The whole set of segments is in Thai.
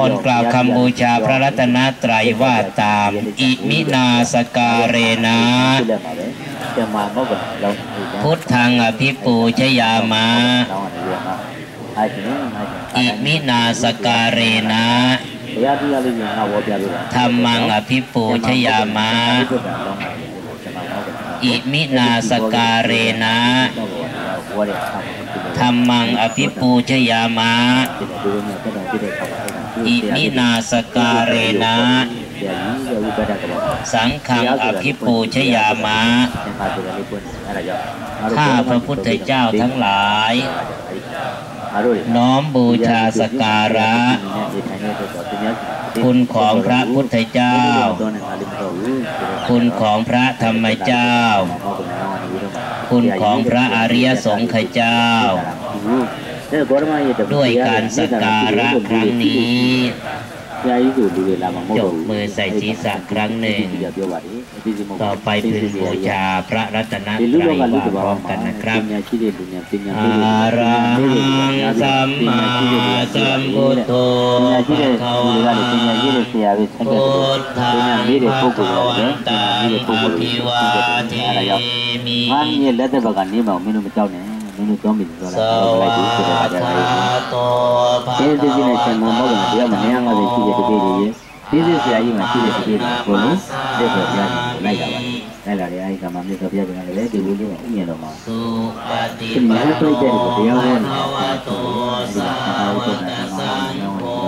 ก่อนกล่าวคำบูชาพระรัตนตรัยว่าตาม อิมินาสกาเรนะพุทธังอภิปูชยามาอิมินาสกาเรนะธรรมังอภิปูชยามาอิมินาสกาเรนะธรรมังอภิปูชยามา อินินาสการเรนะสังฆังอภิปูชยามะข้าพระพุทธเจ้าทั้งหลาย น้อมบูชาสการะ คุณของพระพุทธเจ้า คุณของพระธรรมเจ้า คุณของพระอริยสงฆ์เจ้า ด้วยการสักการะครั้งนี้ยกมือใส่ศีรษะครั้งหนึ่ง ต่อไปพึงบูชาพระรัตนตรัยว่าพร้อมกันนะครับอารังสัมมาสัมพุทโธภะคะวะพุทธังภะคะวันตังอภิวาเทมิมันเนี่ยแล้วแต่บงอันนี้บอกไม่รู้มันเจ้าเนี่ย နည်းနည်းကြောင်းပြီးဆိုတာတော့လိုက်ပြီးဆိုတာပဲ။ဒီဒီနဲ့ဆံမမောကတရားမနေရမှာရှိတဲ့တပည့်တွေရဲ့ဒီစစ်ဆရာကြီးမှာရှိတဲ့တပည့်တွေဘုလုံးလက်ပေါ်ပြလိုက်တာပါ။လိုက်လာတယ်အဲဒီကမှာမြတ်စွာဘုရားကလည်းဒီလိုလေးကဥညံတော်မှာသုပတိပါတောတရားဟောနာဝတောသာဝတ္တသာဘော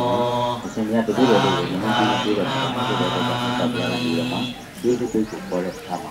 အစဉ်ကတပည့်တွေလည်းဒီလိုပြီးတော့ဒီလိုတော့ဆက်ပြလာပြီးတော့ဒီလိုပြီးပေါ်လက်ထားပါ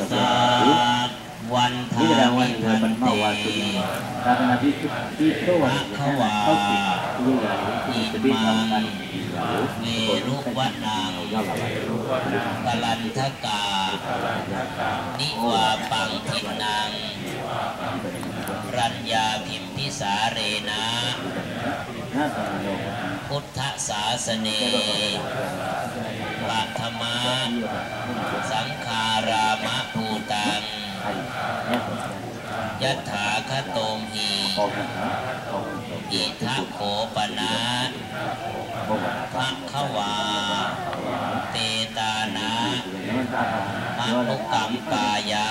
สาวันทาวันวันเตรัตนพิสุทิโตวันเขาวาเขาติยิ่งหลายที่จะบินของกันเมรุวัฏนางกาลันทกา นิวาปังทินางรัญญาพิมพิสาเรนะ พุทธศาสเน ยะถาคโตมหิอิทัโขปนะพระขวา เตตานะมะลุกัมกายา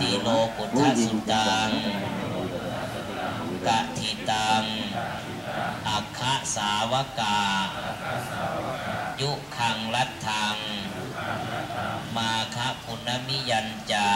ติโลกุทธสุตังกะทิตัง อัคคสาวกา ยุคังรัตทัง มาคะพุนมิยัญจา